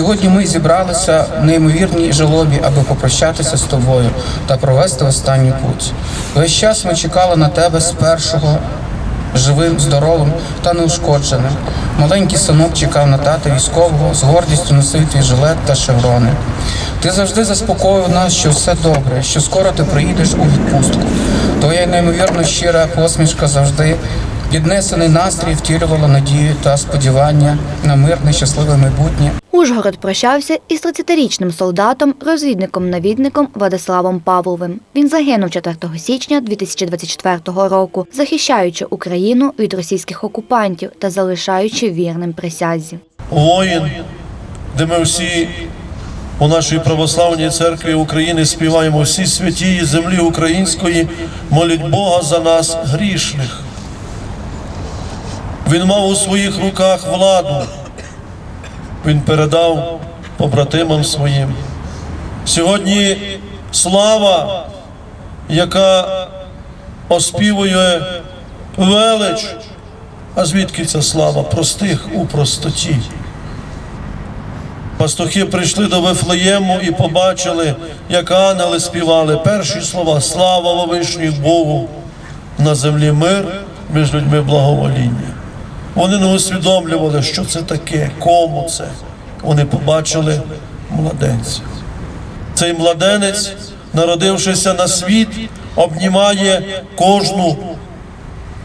Сьогодні ми зібралися в неймовірній жалобі, аби попрощатися з тобою та провести останню путь. Весь час ми чекали на тебе з першого живим, здоровим та неушкодженим. Маленький синок чекав на тата військового, з гордістю носив твій жилет та шеврони. Ти завжди заспокоював нас, що все добре, що скоро ти приїдеш у відпустку. Твоя неймовірно щира посмішка завжди піднесений настрій втілювала надію та сподівання на мирне, щасливе майбутнє. Ужгород прощався із 30-річним солдатом, розвідником-навідником Владиславом Павловим. Він загинув 4 січня 2024 року, захищаючи Україну від російських окупантів та залишаючи вірним присязі. воїн, де ми всі у нашій православній церкві України співаємо всі святі землі української, молять Бога за нас грішних. Він мав у своїх руках владу. Він передав побратимам своїм. Сьогодні слава, яка оспівує велич. А звідки ця слава простих у простоті? Пастухи прийшли до Вифлеєму і побачили, як ангели співали перші слова Слава Вовишній Богу, на землі мир, між людьми благовоління. Вони не усвідомлювали, що це таке, кому це. Вони побачили младенця. Цей младенець, народившися на світ, обнімає кожну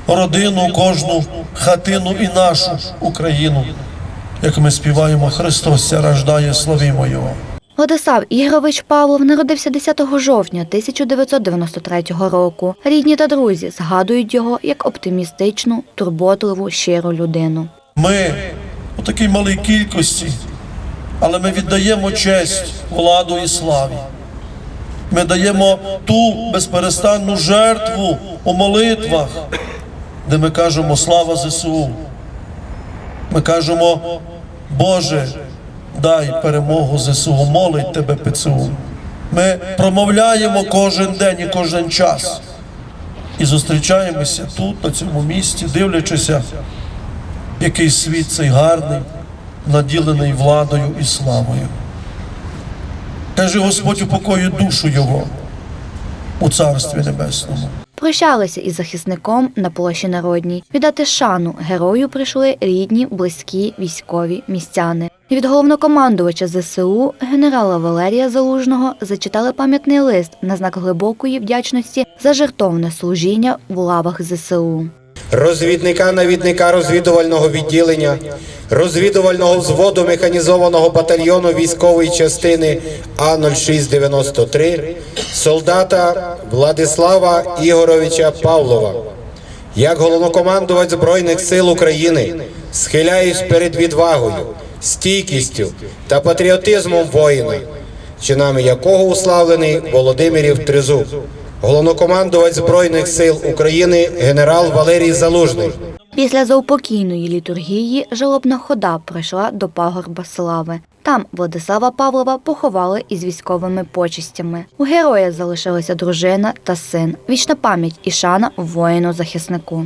родину, кожну хатину і нашу Україну. Як ми співаємо, Христос рождає, славімо Його. Владислав Ігорович Павлов народився 10 жовтня 1993 року. Рідні та друзі згадують його як оптимістичну, турботливу, щиру людину. Ми у такій малій кількості, але ми віддаємо честь, владу і славі. Ми даємо ту безперестанну жертву у молитвах, де ми кажемо слава ЗСУ. Ми кажемо, Боже, дай перемогу ЗСУ, молить тебе ПЦУ. Ми промовляємо кожен день і кожен час. І зустрічаємося тут, на цьому місці, дивлячися, який світ цей гарний, наділений владою і славою. Каже Господь упокоює душу Його у Царстві Небесному. Прощалися із захисником на площі Народній. Віддати шану герою прийшли рідні, близькі, військові, містяни. Від головнокомандувача ЗСУ генерала Валерія Залужного зачитали пам'ятний лист на знак глибокої вдячності за жертовне служіння в лавах ЗСУ. розвідника навідника розвідувального відділення, розвідувального взводу механізованого батальйону військової частини А0693, солдата Владислава Ігоровича Павлова. Як головнокомандувач Збройних сил України схиляюсь перед відвагою, стійкістю та патріотизмом воїна, чинами якого уславлений Володимирів Тризуб, головнокомандувач Збройних сил України генерал Валерій Залужний. Після заупокійної літургії жалобна хода пройшла до пагорба слави. Там Владислава Павлова поховали із військовими почестями. У героя залишилася дружина та син. Вічна пам'ять і шана воїну-захиснику.